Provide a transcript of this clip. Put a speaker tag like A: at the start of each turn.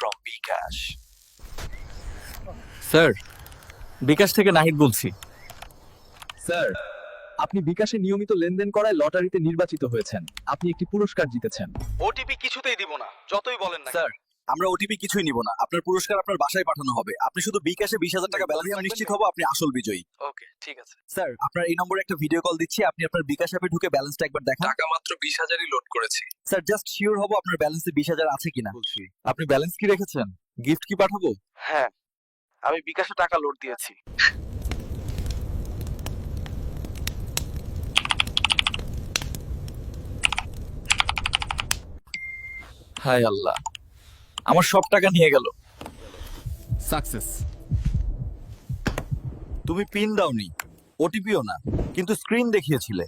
A: from Bcash.
B: Sir বিকাশ থেকে নাহিদ বলছি।
C: Sir আপনি বিকাশে নিয়মিত লেনদেন করায় লটারিতে নির্বাচিত হয়েছেন। আপনি একটি পুরস্কার জিতেছেন।
D: ওটিপি কিছুতেই দিব না যতই বলেন না
A: স্যার আমরা ওটিপি কিছুই নিব না। আপনার পুরস্কার আপনার বাসায় পাঠানো হবে। আপনি শুধু বিকাশে বিশ হাজার টাকা ব্যালেন্স নিশ্চিত হব আপনি আসল বিজয়ী।
D: ওকে ঠিক আছে।
A: স্যার আপনার এই নম্বরে একটা ভিডিও কল দিচ্ছি আপনি আপনার বিকাশ অ্যাপে ঢুকে ব্যালেন্সটা একবার দেখান।
E: টাকা মাত্র বিশ হাজারই লোড করেছি।
A: স্যার জাস্ট শিওর হব আপনার ব্যালেন্সে বিশ হাজার আছে কিনা।
B: বলছি। আপনি ব্যালেন্স কি রেখেছেন? গিফট কি পাঠাবো?
D: হ্যাঁ আমি বিকাশে টাকা লোড দিয়েছি।
B: হায় আল্লাহ আমার সব টাকা নিয়ে গেল।
C: সাকসেস
A: তুমি পিন দাওনি ওটিপিও না কিন্তু স্ক্রিন দেখিয়েছিলে।